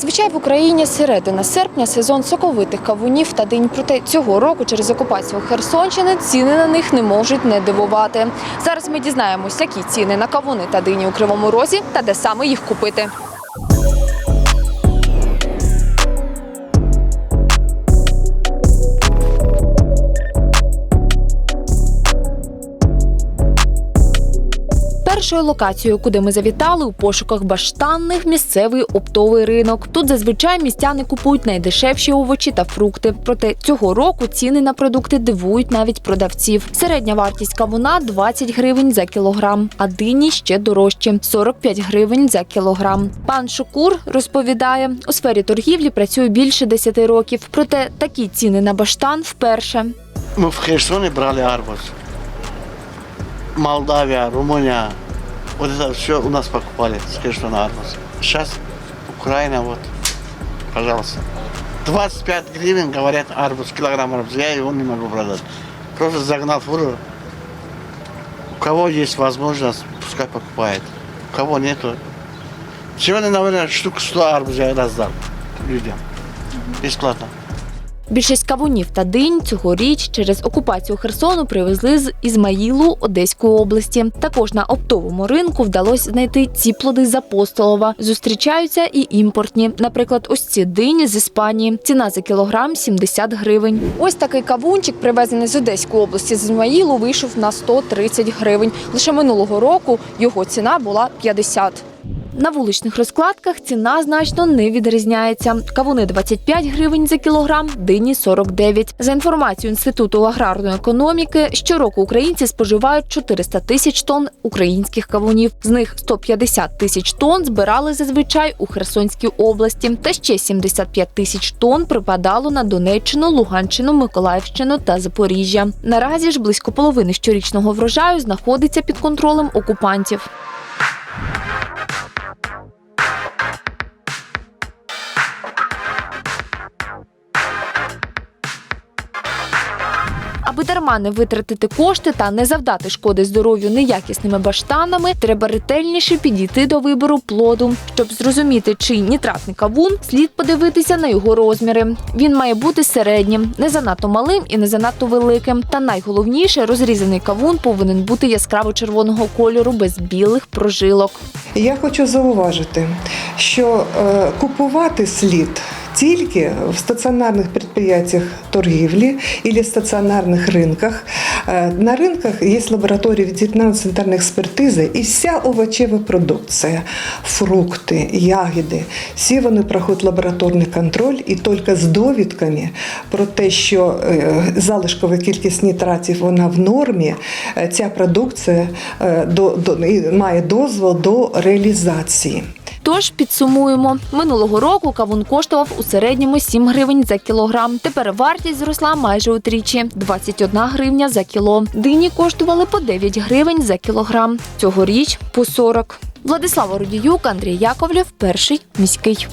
Зазвичай в Україні середина серпня сезон соковитих кавунів та динь. Проте цього року через окупацію Херсонщини ціни на них не можуть не дивувати. Зараз ми дізнаємось, які ціни на кавуни та дині у Кривому Розі та де саме їх купити. Першою локацією, куди ми завітали у пошуках баштанних, місцевий оптовий ринок. Тут зазвичай містяни купують найдешевші овочі та фрукти. Проте цього року ціни на продукти дивують навіть продавців. Середня вартість кавуна 20 гривень за кілограм, а дині ще дорожчі 45 гривень за кілограм. Пан Шукур розповідає, у сфері торгівлі працює більше 10 років. Проте такі ціни на баштан вперше. Мы в Херсоне брали арбуз. Молдавия, Румыния. Вот это все у нас покупали с Херсона арбуз. Сейчас Украина, вот, пожалуйста. 25 гривен, говорят, арбуз, килограмм арбуз. Я его не могу продать. Просто загнал фуру. У кого есть возможность, пускай покупает. У кого нету. Сегодня, наверное, штук 100 арбуз я раздам людям. Бесплатно. Більшість кавунів та динь цьогоріч через окупацію Херсону привезли з Ізмаїлу Одеської області. Також на оптовому ринку вдалося знайти ці плоди з Апостолова. Зустрічаються і імпортні. Наприклад, ось ці дині з Іспанії. Ціна за кілограм 70 гривень. Ось такий кавунчик, привезений з Одеської області з Ізмаїлу, вийшов на 130 гривень. Лише минулого року його ціна була 50. На вуличних розкладках ціна значно не відрізняється. Кавуни 25 гривень за кілограм, дині 49. За інформацією Інституту аграрної економіки, щороку українці споживають 400 тисяч тонн українських кавунів. З них 150 тисяч тонн збирали зазвичай у Херсонській області, та ще 75 тисяч тонн припадало на Донеччину, Луганщину, Миколаївщину та Запоріжжя. Наразі ж близько половини щорічного врожаю знаходиться під контролем окупантів. Аби дарма не витратити кошти та не завдати шкоди здоров'ю неякісними баштанами, треба ретельніше підійти до вибору плоду. Щоб зрозуміти, чий нітратний кавун, слід подивитися на його розміри. Він має бути середнім, не занадто малим і не занадто великим. Та найголовніше, розрізаний кавун повинен бути яскраво червоного кольору без білих прожилок. Я хочу зауважити, що е, купувати слід тільки в стаціонарних підприємствах торгівлі або стаціонарних ринках. Е, На ринках є лабораторії ветеринарно санітарної експертизи і вся овочева продукція, фрукти, ягоди, всі вони проходять лабораторний контроль і тільки з довідками про те, що е, залишкова кількість нітратів вона в нормі, е, ця продукція до, до, має дозвіл до реалізації. Тож підсумуємо, минулого року кавун коштував у середньому 7 гривень за кілограм. Тепер вартість зросла майже утричі 21 гривня за кіло. Дині коштували по 9 гривень за кілограм. Цьогоріч по 40. Владислава Рудіюк, Андрій Яковлєв, перший міський.